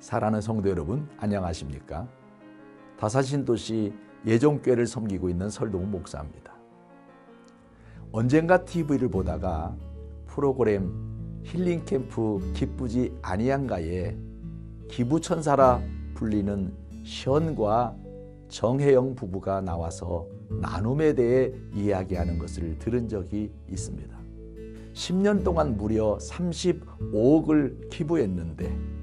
사랑하는 성도 여러분, 안녕하십니까? 다사신 도시 예종교회를 섬기고 있는 설동훈 목사입니다. 언젠가 TV를 보다가 프로그램 힐링 캠프 기쁘지 아니한가에 기부천사라 불리는 시연과 정혜영 부부가 나와서 나눔에 대해 이야기하는 것을 들은 적이 있습니다. 10년 동안 무려 35억을 기부했는데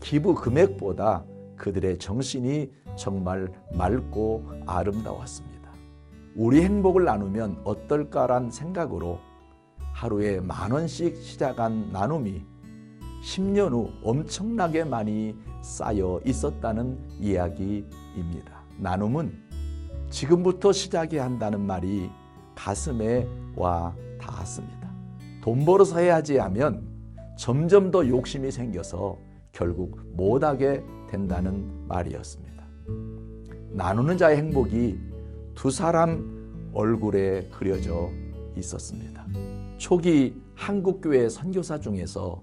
기부 금액보다 그들의 정신이 정말 맑고 아름다웠습니다. 우리 행복을 나누면 어떨까란 생각으로 하루에 만 원씩 시작한 나눔이 10년 후 엄청나게 많이 쌓여 있었다는 이야기입니다. 나눔은 지금부터 시작해야 한다는 말이 가슴에 와 닿았습니다. 돈 벌어서 해야지 하면 점점 더 욕심이 생겨서 결국 못하게 된다는 말이었습니다. 나누는 자의 행복이 두 사람 얼굴에 그려져 있었습니다. 초기 한국교회 선교사 중에서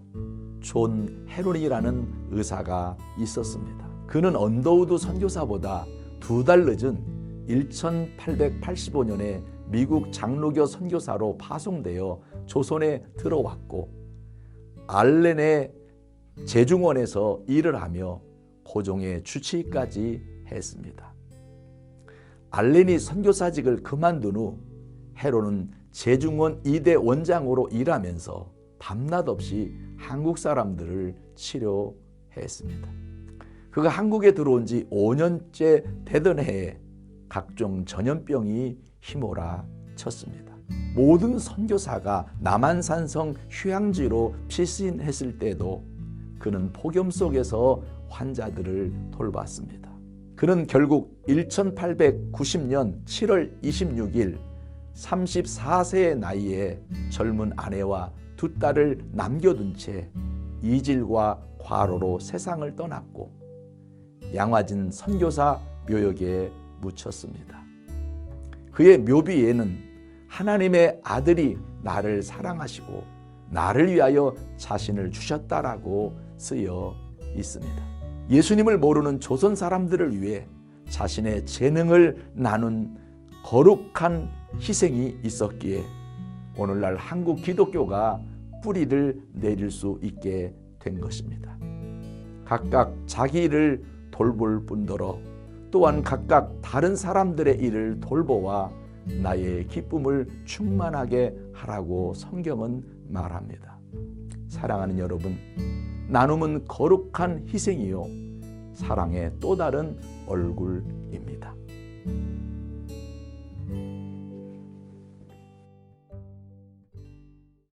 존 헤론이라는 의사가 있었습니다. 그는 언더우드 선교사보다 두 달 늦은 1885년에 미국 장로교 선교사로 파송되어 조선에 들어왔고 알렌의 재중원에서 일을 하며 고종의 주치까지 했습니다. 알렌이 선교사직을 그만둔 후 헤로는 재중원 2대 원장으로 일하면서 밤낮 없이 한국 사람들을 치료했습니다. 그가 한국에 들어온 지 5년째 되던 해에 각종 전염병이 휘몰아 쳤습니다. 모든 선교사가 남한산성 휴양지로 피신했을 때도 그는 폭염 속에서 환자들을 돌봤습니다. 그는 결국 1890년 7월 26일 34세의 나이에 젊은 아내와 두 딸을 남겨둔 채 이질과 과로로 세상을 떠났고 양화진 선교사 묘역에 묻혔습니다. 그의 묘비에는 하나님의 아들이 나를 사랑하시고 나를 위하여 자신을 주셨다라고 쓰여 있습니다. 예수님을 모르는 조선 사람들을 위해 자신의 재능을 나눈 거룩한 희생이 있었기에 오늘날 한국 기독교가 뿌리를 내릴 수 있게 된 것입니다. 각각 자기 일을 돌볼 뿐더러 또한 각각 다른 사람들의 일을 돌보아 나의 기쁨을 충만하게 하라고 성경은 말합니다. 사랑하는 여러분, 나눔은 거룩한 희생이요. 사랑의 또 다른 얼굴입니다.